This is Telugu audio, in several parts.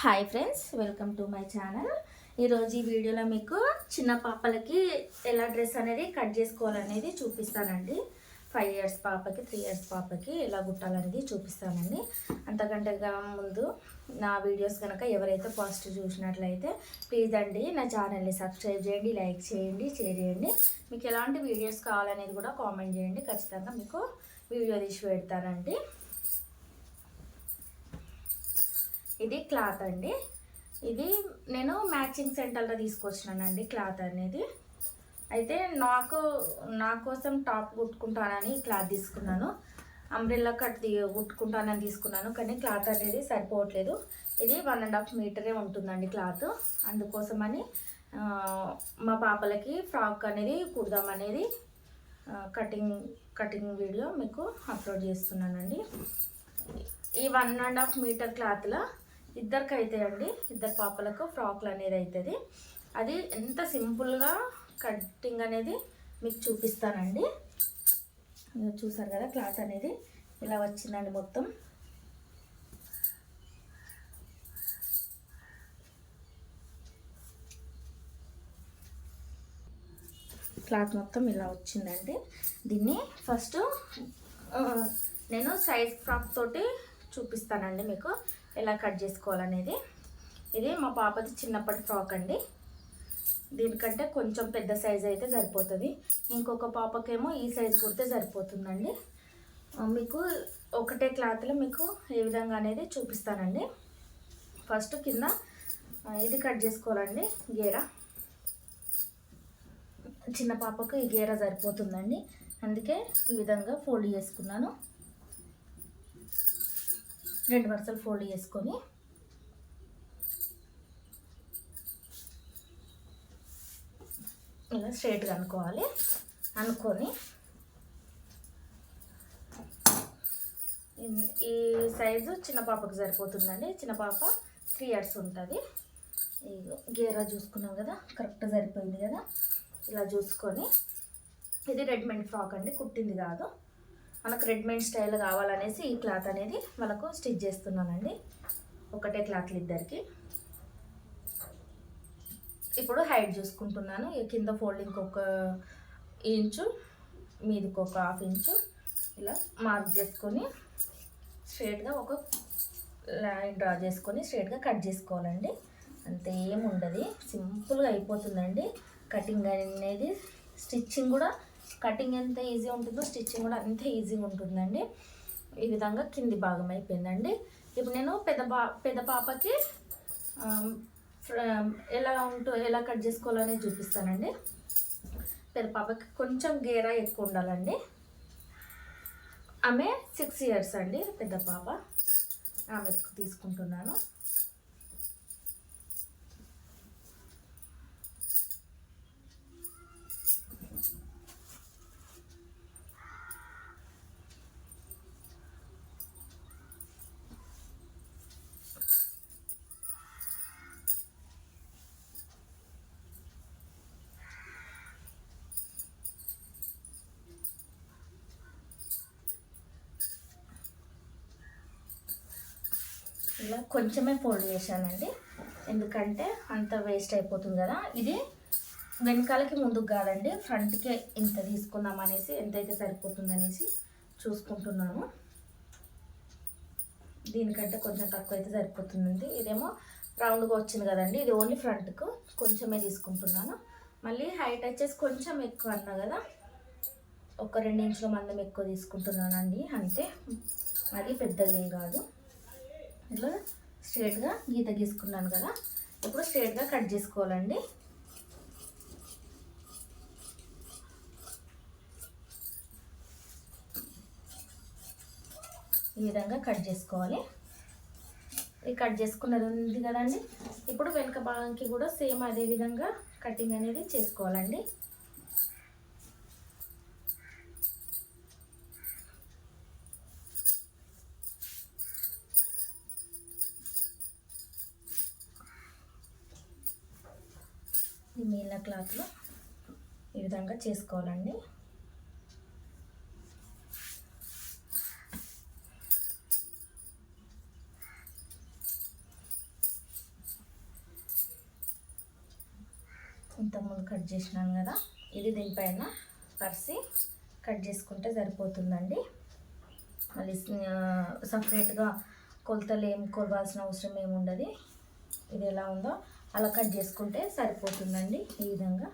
Hi friends welcome to my channel. ఈరోజు ఈ వీడియోలో మీకు చిన్న పాపలకి ఎలా డ్రెస్ అనేది కట్ చేసుకోవాలనేది చూపిస్తానండి. ఫైవ్ ఇయర్స్ పాపకి త్రీ ఇయర్స్ పాపకి ఎలా కుట్టాలనేది చూపిస్తానండి. అంతకంటే ముందు నా వీడియోస్ కనుక ఎవరైతే ఫస్ట్ చూసినట్లయితే ప్లీజ్ అండి నా ఛానల్ని సబ్స్క్రైబ్ చేయండి లైక్ చేయండి షేర్ చేయండి. మీకు ఎలాంటి వీడియోస్ కావాలనేది కూడా కామెంట్ చేయండి. ఖచ్చితంగా మీకు వీడియో తీసి పెడతానండి. ఇది క్లాత్ అండి. ఇది నేను మ్యాచింగ్ సెంటర్లో తీసుకొచ్చినానండి క్లాత్ అనేది. అయితే నాకు నా కోసం టాప్ కుట్టుకుంటానని క్లాత్ తీసుకున్నాను. అంబ్రెల్లా కట్ కుట్టుకుంటానని తీసుకున్నాను కానీ క్లాత్ అనేది సరిపోవట్లేదు. ఇది వన్ అండ్ హాఫ్ మీటరే ఉంటుందండి క్లాత్. అందుకోసమని మా పాపలకి ఫ్రాక్ అనేది కుడదామనేది అనేది కటింగ్ కటింగ్ వీడియో మీకు అప్లోడ్ చేస్తున్నానండి. ఈ వన్ అండ్ హాఫ్ మీటర్ క్లాత్లో ఇద్దరికి అవుతాయండి ఇద్దరు పాపలకు ఫ్రాక్లు అనేది అవుతుంది అది ఎంత సింపుల్గా కటింగ్ అనేది మీకు చూపిస్తానండి. చూసారు కదా క్లాత్ అనేది ఇలా వచ్చిందండి మొత్తం. క్లాత్ మొత్తం ఇలా వచ్చిందండి. దీన్ని ఫస్ట్ నేను సైజ్ ఫ్రాక్ తోటి చూపిస్తానండి మీకు. ఎలా కట్ చేసుకోవాలనేది. ఇది మా పాపది చిన్నప్పటి ఫ్రాక్ అండి. దీనికంటే కొంచెం పెద్ద సైజ్ అయితే సరిపోతుంది. ఇంకొక పాపకేమో ఈ సైజ్ కుడితే సరిపోతుందండి. మీకు ఒకటే క్లాత్లో మీకు ఏ విధంగా అనేది చూపిస్తానండి. ఫస్ట్ కింద ఇది కట్ చేసుకోవాలండి గేరా. చిన్న పాపకు ఈ గేర సరిపోతుందండి. అందుకే ఈ విధంగా ఫోల్డ్ చేసుకున్నాను. రెండు వరుసలు ఫోల్డ్ చేసుకొని ఇలా స్ట్రైట్గా అనుకోవాలి. అనుకొని ఈ సైజు చిన్న పాపకు సరిపోతుందండి. చిన్న పాప త్రీ ఇయర్స్ ఉంటుంది. గేరా చూసుకున్నాం కదా కరెక్ట్ సరిపోయింది కదా. ఇలా చూసుకొని ఇది రెడీమేడ్ ఫ్రాక్ అండి కుట్టింది కాదు. మనకు రెడీమేడ్ స్టైల్ కావాలనేసి ఈ క్లాత్ అనేది మనకు స్టిచ్ చేస్తున్నానండి. ఒకటే క్లాత్లు ఇద్దరికి. ఇప్పుడు హైట్ చూసుకుంటున్నాను. ఈ కింద ఫోల్డింగ్ ఒక ఇంచు మీదకి ఒక హాఫ్ ఇంచు. ఇలా మార్క్ చేసుకొని స్ట్రేట్గా ఒక లైన్ డ్రా చేసుకొని స్ట్రేట్గా కట్ చేసుకోవాలండి. అంతే ఏముండదు. సింపుల్గా అయిపోతుందండి. కటింగ్ అనేది స్టిచ్చింగ్ కూడా కటింగ్ ఎంత ఈజీ ఉంటుందో స్టిచ్చింగ్ కూడా అంతే ఈజీగా ఉంటుందండి. ఈ విధంగా కింది భాగం అయిపోయిందండి. ఇప్పుడు నేను పెద్ద బా పెద్ద పాపకి ఫ్ర- ఎలా ఉంటో ఎలా కట్ చేసుకోవాలనేది చూపిస్తానండి. పెద్ద పాపకి కొంచెం గేరా ఎక్కువ ఉండాలండి. ఆమె సిక్స్ ఇయర్స్ అండి పెద్ద పాప. ఆమె తీసుకుంటున్నాను. ఇలా కొంచెమే ఫోల్డ్ చేశానండి. ఎందుకంటే అంత వేస్ట్ అయిపోతుంది కదా. ఇది వెనకాలకి ముందుకు కాదండి. ఫ్రంట్కే ఇంత తీసుకుందాం అనేసి ఎంతైతే సరిపోతుంది అనేసి చూసుకుంటున్నాను. దీనికంటే కొంచెం తక్కువ అయితే సరిపోతుందండి. ఇదేమో రౌండ్గా వచ్చింది కదండి. ఇది ఓన్లీ ఫ్రంట్కు కొంచెమే తీసుకుంటున్నాను. మళ్ళీ హైట్ వచ్చేసి కొంచెం ఎక్కువ అన్నా కదా ఒక రెండు ఇంచుల మందం ఎక్కువ తీసుకుంటున్నానండి. అంతే. అది పెద్దది కాదు. ఇట్లా స్ట్రేట్గా గీత గీసుకున్నాను కదా. ఇప్పుడు స్ట్రేట్గా కట్ చేసుకోవాలండి. ఈ విధంగా కట్ చేసుకోవాలి. ఇది కట్ చేసుకున్నది ఉంది కదండి. ఇప్పుడు వెనుక భాగంకి కూడా సేమ్ అదే విధంగా కటింగ్ అనేది చేసుకోవాలండి. నీళ్ళ క్లాత్లో ఈ విధంగా చేసుకోవాలండి. ఇంతకుముందు కట్ చేసినాను కదా ఇది దీనిపైన పరిసి కట్ చేసుకుంటే సరిపోతుందండి. మళ్ళీ సపరేట్గా కొలతలు ఏం కొలవాల్సిన అవసరం ఏముండదు. ఇది ఎలా ఉందో అలా కట్ చేసుకుంటే సరిపోతుందండి ఈ విధంగా.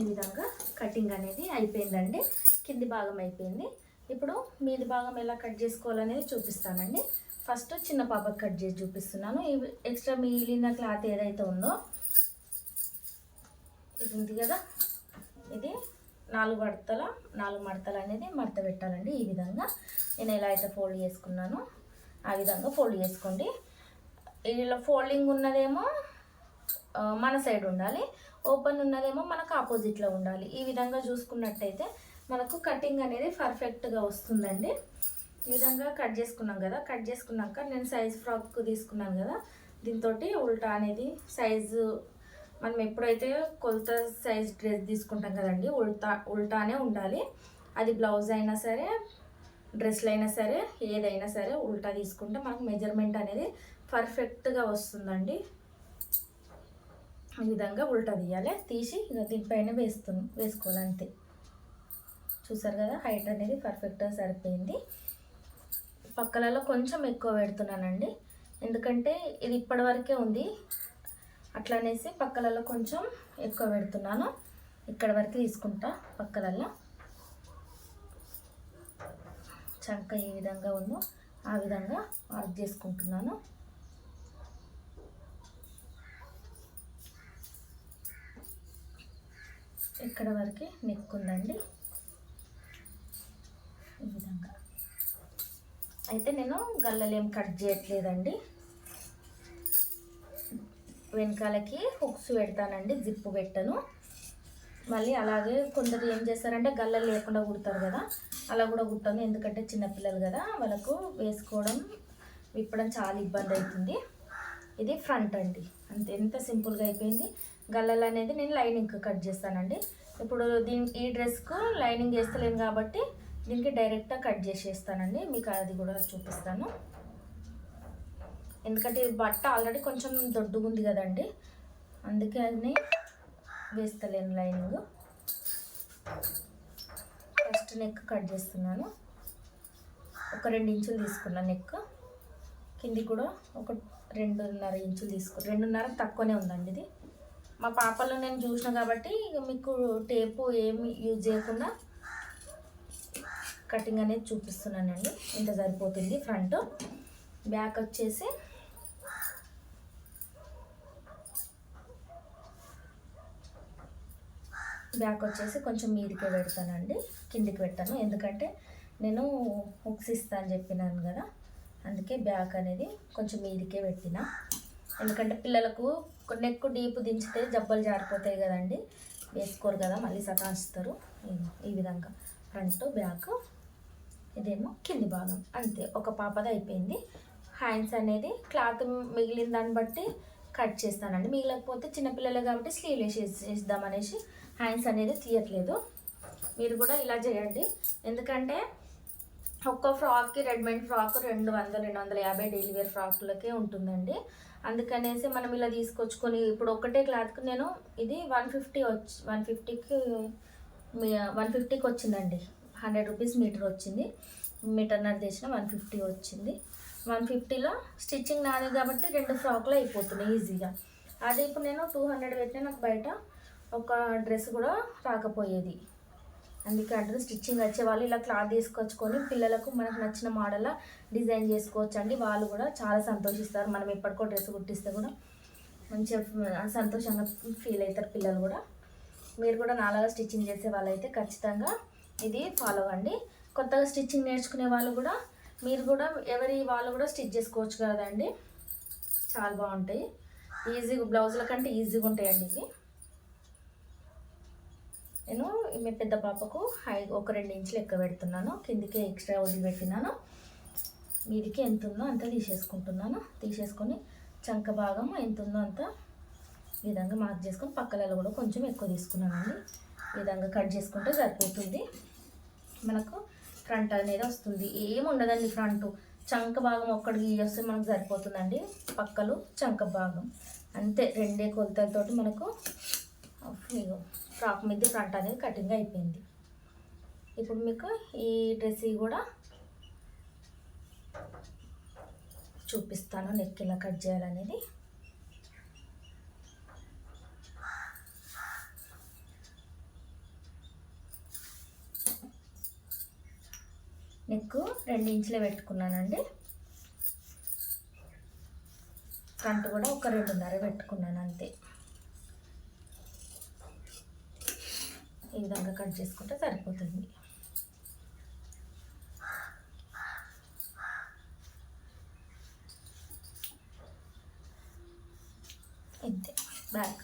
ఈ విధంగా కటింగ్ అనేది అయిపోయిందండి. కింది భాగం అయిపోయింది. ఇప్పుడు మీది భాగం ఎలా కట్ చేసుకోవాలనేది చూపిస్తానండి. ఫస్ట్ చిన్న పాపకి కట్ చేసి చూపిస్తున్నాను. ఇవి ఎక్స్ట్రా మిగిలిన క్లాత్ ఏదైతే ఉందో ఇది ఉంది కదా ఇది నాలుగు మడతల నాలుగు మడతలు అనేది మడత పెట్టాలండి ఈ విధంగా. నేను ఎలా అయితే ఫోల్డ్ చేసుకున్నానో ఆ విధంగా ఫోల్డ్ చేసుకోండి. ఇలా ఫోల్డింగ్ ఉన్నదేమో మన సైడ్ ఉండాలి. ఓపెన్ ఉన్నదేమో మనకు ఆపోజిట్లో ఉండాలి. ఈ విధంగా చూసుకున్నట్టయితే మనకు కటింగ్ అనేది పర్ఫెక్ట్గా వస్తుందండి. ఈ విధంగా కట్ చేసుకున్నాం కదా కట్ చేసుకున్నాక నేను సైజ్ ఫ్రాక్ తీసుకున్నాను కదా దీంతో ఉల్టా అనేది సైజు మనం ఎప్పుడైతే కొలత సైజ్ డ్రెస్ తీసుకుంటాం కదండి ఉల్టా ఉల్టానే ఉండాలి. అది బ్లౌజ్ అయినా సరే డ్రెస్లు అయినా సరే ఏదైనా సరే ఉల్టా తీసుకుంటే మనకు మెజర్మెంట్ అనేది పర్ఫెక్ట్గా వస్తుందండి. ఈ విధంగా ఉల్టా తీయాలి. తీసి దీనిపైన వేస్తు వేసుకోవాలి అంతే. చూసారు కదా హైట్ అనేది పర్ఫెక్ట్గా సరిపోయింది. పక్కలలో కొంచెం ఎక్కువ పెడుతున్నానండి. ఎందుకంటే ఇది ఇప్పటివరకే ఉంది. అట్లా అనేసి పక్కలలో కొంచెం ఎక్కువ పెడుతున్నాను. ఇక్కడ వరకు తీసుకుంటా పక్కలలో. చంక ఏ విధంగా ఉందో ఆ విధంగా మార్క్ చేసుకుంటున్నాను. ఇక్కడ వరకు నెక్కుందండి ఈ విధంగా. అయితే నేను గల్లలు కట్ చేయట్లేదండి. వెనకాలకి హుక్స్ పెడతానండి జిప్పు పెట్టను. మళ్ళీ అలాగే కొందరు ఏం చేస్తారంటే గల్లలు లేకుండా కుడతారు కదా అలా కూడా కుట్టాను. ఎందుకంటే చిన్నపిల్లలు కదా వాళ్ళకు వేసుకోవడం విప్పడం చాలా ఇబ్బంది అవుతుంది. ఇది ఫ్రంట్ అండి. అంతే ఎంత సింపుల్గా అయిపోయింది. గల్లలు అనేది నేను లైనింగ్ కట్ చేస్తానండి. ఇప్పుడు దీని ఈ డ్రెస్కు లైనింగ్ వేస్తలేను కాబట్టి దీనికి డైరెక్ట్గా కట్ చేసేస్తానండి. మీకు అది కూడా చూపిస్తాను. ఎందుకంటే బట్ట ఆల్రెడీ కొంచెం దొడ్డుగుంది కదండి. అందుకని వేస్తలేను లైనింగ్ ఫస్ట్ నెక్ కట్ చేస్తున్నాను. ఒక రెండు ఇంచులు తీసుకున్నాను నెక్. కింది కూడా ఒక రెండున్నర ఇంచులు తీసుకు రెండున్నర తక్కువనే ఉందండి ఇది. మా పాపలో నేను చూసిన కాబట్టి మీకు టేపు ఏమి యూజ్ చేయకుండా కటింగ్ అనేది చూపిస్తున్నానండి. ఇంత సరిపోతుంది ఫ్రంట్. బ్యాక్ వచ్చేసి బ్యాక్ వచ్చేసి కొంచెం మీదికే పెడతానండి. కిందికి పెట్టాను ఎందుకంటే నేను హుక్స్ ఇస్తా అని చెప్పినాను కదా అందుకే బ్యాక్ అనేది కొంచెం మీదికే పెట్టిన. ఎందుకంటే పిల్లలకు నెక్కు డీప్ దించితే జబ్బలు జారిపోతాయి కదండి. వేసుకోరు కదా మళ్ళీ సతాయిస్తారు. ఈ- విధంగా ఫ్రంట్ బ్యాక్ ఇదేమో కింది భాగం. అంతే ఒక పాపది అయిపోయింది. హ్యాండ్స్ అనేది క్లాత్ మిగిలిన దాన్ని బట్టి కట్ చేస్తానండి. మిగిలకపోతే చిన్నపిల్లలు కాబట్టి స్లీవ్లెస్ వేసేద్దాం అనేసి హ్యాండ్స్ అనేది తీయట్లేదు. మీరు కూడా ఇలా చేయండి. ఎందుకంటే ఒక్క ఫ్రాక్కి రెడీమేడ్ ఫ్రాక్ రెండు వందలు రెండు వందల యాభై డైలీ వేర్ ఫ్రాక్లకే ఉంటుందండి. అందుకనేసి మనం ఇలా తీసుకొచ్చుకొని ఇప్పుడు ఒకటే క్లాత్కి నేను ఇది వన్ ఫిఫ్టీ వచ్చి వన్ ఫిఫ్టీకి వన్ ఫిఫ్టీకి వచ్చిందండి. హండ్రెడ్ రూపీస్ మీటర్ వచ్చింది. మీటర్నర్ చేసిన వన్ ఫిఫ్టీ వచ్చింది. వన్ ఫిఫ్టీలో స్టిచ్చింగ్ నాది కాబట్టి రెండు ఫ్రాక్లు అయిపోతున్నాయి ఈజీగా. అదే ఇప్పుడు నేను టూ హండ్రెడ్ పెట్టినా నాకు బయట ఒక డ్రెస్ కూడా రాకపోయేది. అందుకే అంటారు స్టిచ్చింగ్ వచ్చే వాళ్ళు ఇలా క్లాత్ తీసుకొచ్చుకొని పిల్లలకు మనకు నచ్చిన మోడల్ డిజైన్ చేసుకోవచ్చు అండి వాళ్ళు కూడా చాలా సంతోషిస్తారు. మనం ఎప్పటికో డ్రెస్ కుట్టిస్తే కూడా మంచిగా సంతోషంగా ఫీల్ అవుతారు పిల్లలు కూడా. మీరు కూడా నాలాగా స్టిచ్చింగ్ చేసే వాళ్ళైతే ఖచ్చితంగా ఇది ఫాలో అవ్వండి కొత్తగా స్టిచ్చింగ్ నేర్చుకునే వాళ్ళు కూడా మీరు కూడా ఎవరి వాళ్ళు కూడా స్టిచ్ చేసుకోవచ్చు కదండి. చాలా బాగుంటాయి. ఈజీగా బ్లౌజుల కంటే ఈజీగా ఉంటాయండి ఇవి. నేను మీ పెద్ద పాపకు హై ఒక రెండు ఇంచులు ఎక్కువ పెడుతున్నాను. కిందికి ఎక్స్ట్రా వదిలిపెట్టినాను మీదికి ఎంత ఉందో అంత తీసేసుకుంటున్నాను. తీసేసుకొని చంక భాగం ఎంత ఉందో అంత ఈ విధంగా మార్క్ చేసుకొని పక్కలలో కూడా కొంచెం ఎక్కువ తీసుకున్నానండి. ఈ విధంగా కట్ చేసుకుంటే సరిపోతుంది. మనకు ఫ్రంట్ అనేది వస్తుంది. ఏమి ఉండదండి ఫ్రంట్. చంక భాగం ఒక్కడికి వస్తే మనకు సరిపోతుందండి. పక్కలు చంక భాగం. అంతే. రెండే కొలతలతోటి మనకు ఇగో ఫ్రాక్ మీద ఫ్రంట్ అనేది కటింగ్ అయిపోయింది. ఇప్పుడు మీకు ఈ డ్రెస్ కూడా చూపిస్తాను నెక్ ఎలా కట్ చేయాలనేది. నెక్ రెండు ఇంచులే పెట్టుకున్నానండి. ఫ్రంట్ కూడా ఒక రెండున్నర పెట్టుకున్నాను అంతే. ఈ విధంగా కట్ చేసుకుంటే సరిపోతుంది. ఇంతే బ్యాక్.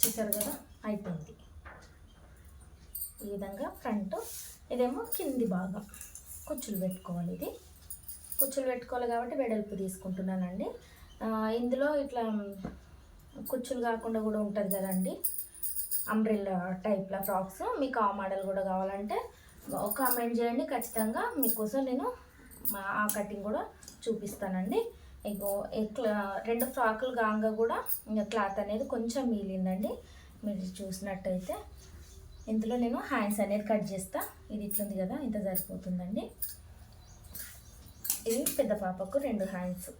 చూసారు కదా? అయిపోయింది. ఈ విధంగా ఫ్రంట్ ఇదేమో కింది భాగం. కుచ్చులు పెట్టుకోవాలి ఇది. కుచ్చులు పెట్టుకోవాలి కాబట్టి వెడల్పు తీసుకుంటున్నానండి. ఇందులో ఇట్లా కుచ్చులు కాకుండా కూడా ఉంటుంది కదండి. అంబ్రెల్లా టైప్ల ఫ్రాక్స్ మీకు ఆ మోడల్ కూడా కావాలంటే కామెంట్ చేయండి. ఖచ్చితంగా మీకోసం నేను మా ఆ కటింగ్ కూడా చూపిస్తానండి. ఇగో రెండు ఫ్రాకులు కాగా కూడా ఇంకా క్లాత్ అనేది కొంచెం మిగిలిందండి. మీరు చూసినట్టయితే ఇందులో నేను హ్యాండ్స్ అనేది కట్ చేస్తా. ఇది ఇట్లుంది కదా ఇంత సరిపోతుందండి. ఇది పెద్ద పాపకు రెండు హ్యాండ్స్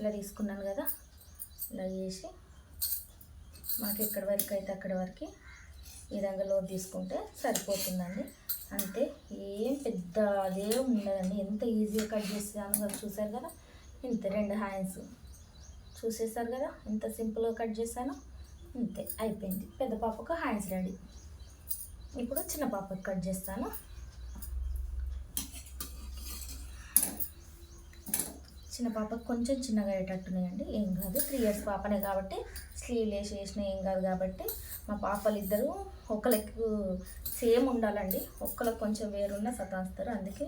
ఇలా తీసుకున్నాను కదా. ఇలా చేసి మాకు ఎక్కడి వరకు అయితే అక్కడి వరకు ఈ విధంగా లోడ్ తీసుకుంటే సరిపోతుందండి. అంతే ఏం పెద్ద అదే ఉండదండి. ఎంత ఈజీగా కట్ చేసాను కదా చూసారు కదా? ఇంత రెండు హ్యాండ్స్ చూసేసారు కదా? ఎంత సింపుల్గా కట్ చేశాను. అంతే అయిపోయింది. పెద్ద పాపకు హ్యాండ్స్ రెడీ ఇప్పుడు చిన్న పాపకు కట్ చేస్తాను. చిన్న పాపకు కొంచెం చిన్నగా అయ్యేటట్టున్నాయండి. ఏం కాదు త్రీ ఇయర్స్ పాపనే కాబట్టి స్లీవ్ వేసి వేసిన ఏం కాదు కాబట్టి మా పాపలు ఇద్దరు ఒకరికి సేమ్ ఉండాలండి. ఒక్కరికి కొంచెం వేరున్న సతాస్తారు అందుకే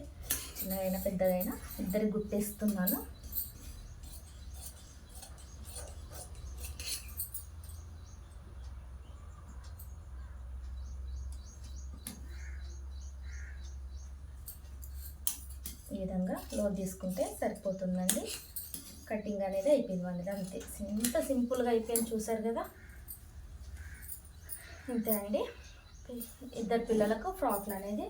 చిన్నగైనా పెద్దగైనా ఇద్దరికి గుర్తిస్తున్నాను ఈ విధంగా తీసుకుంటే సరిపోతుందండి. కటింగ్ అనేది అయిపోయింది వాళ్ళది అంతే. ఎంత సింపుల్గా అయిపోయింది చూసారు కదా? అంతే అండి. ఇద్దరు పిల్లలకు ఫ్రాక్లు అనేది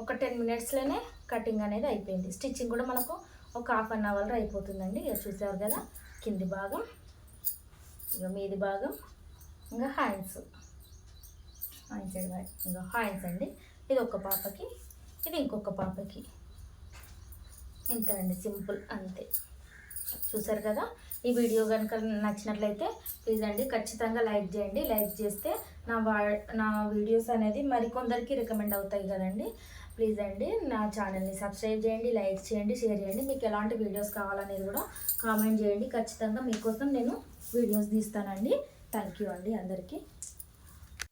ఒక టెన్ మినిట్స్లోనే కటింగ్ అనేది అయిపోయింది. స్టిచ్చింగ్ కూడా మనకు ఒక హాఫ్ అన్ అవర్లో అయిపోతుందండి. ఇక చూసారు కదా? కింది భాగం ఇక మీది భాగం ఇంకా హ్యాండ్స్. హ్యాండ్స్ ఇంకా హ్యాండ్స్ అండి. ఇది ఒక పాపకి ఇది ఇంకొక పాపకి. ఇంతే అండి సింపుల్ అంతే. చూసారు కదా? ఈ వీడియో కనుక నచ్చినట్లయితే ప్లీజ్ అండి ఖచ్చితంగా లైక్ చేయండి. లైక్ చేస్తే నా వా నా వీడియోస్ అనేది మరికొందరికి రికమెండ్ అవుతాయి కదండి. ప్లీజ్ అండి నా ఛానల్ని సబ్స్క్రైబ్ చేయండి లైక్ చేయండి షేర్ చేయండి. మీకు ఎలాంటి వీడియోస్ కావాలనేది కూడా కామెంట్ చేయండి. ఖచ్చితంగా మీకోసం నేను వీడియోస్ తీస్తానండి. థ్యాంక్ యూ అండి అందరికీ.